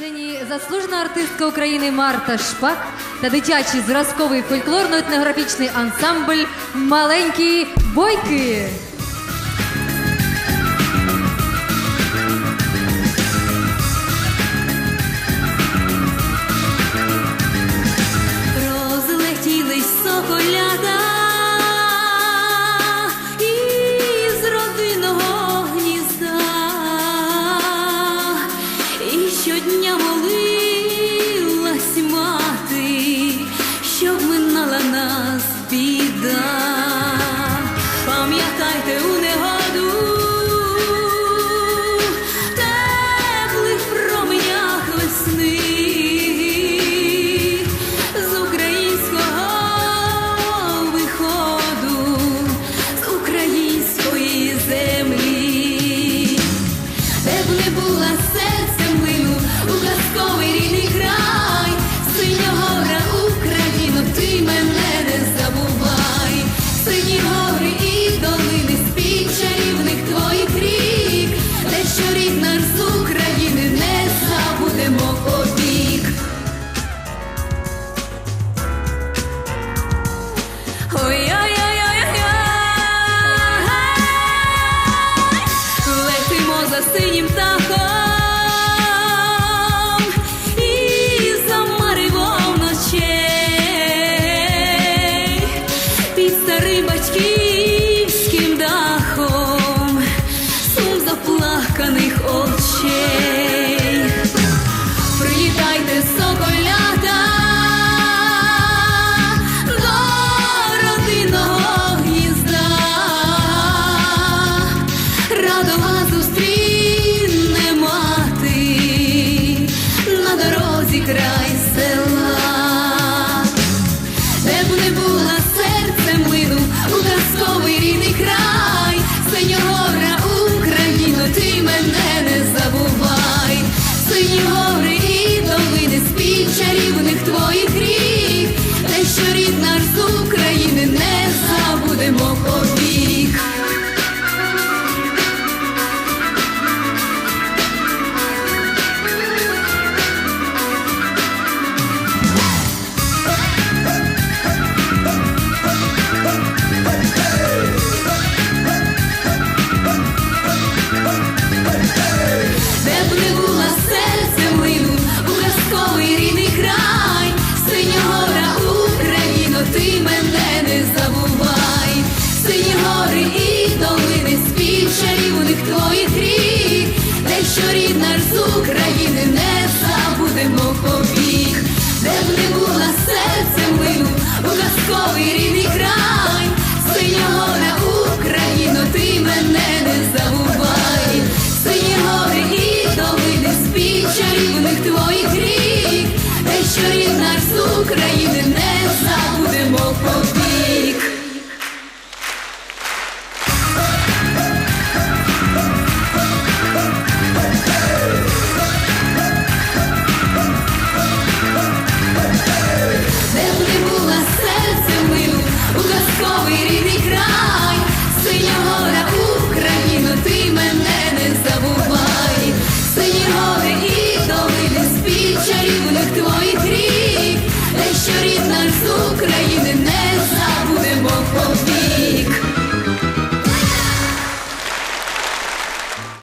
сцені заслужена артистка України Марта Шпак та дитячий зразковий фольклорно-етнографічний ансамбль Маленькі бойки. щодня моли. Moko що рід наш з України не забудемо повік, де б не було серце мину, у казковий рідний край, синього на Україну, ти мене не забувай, сині гори і долини спів чарівних твоїх рік, де що рід наш з України не забудемо повік.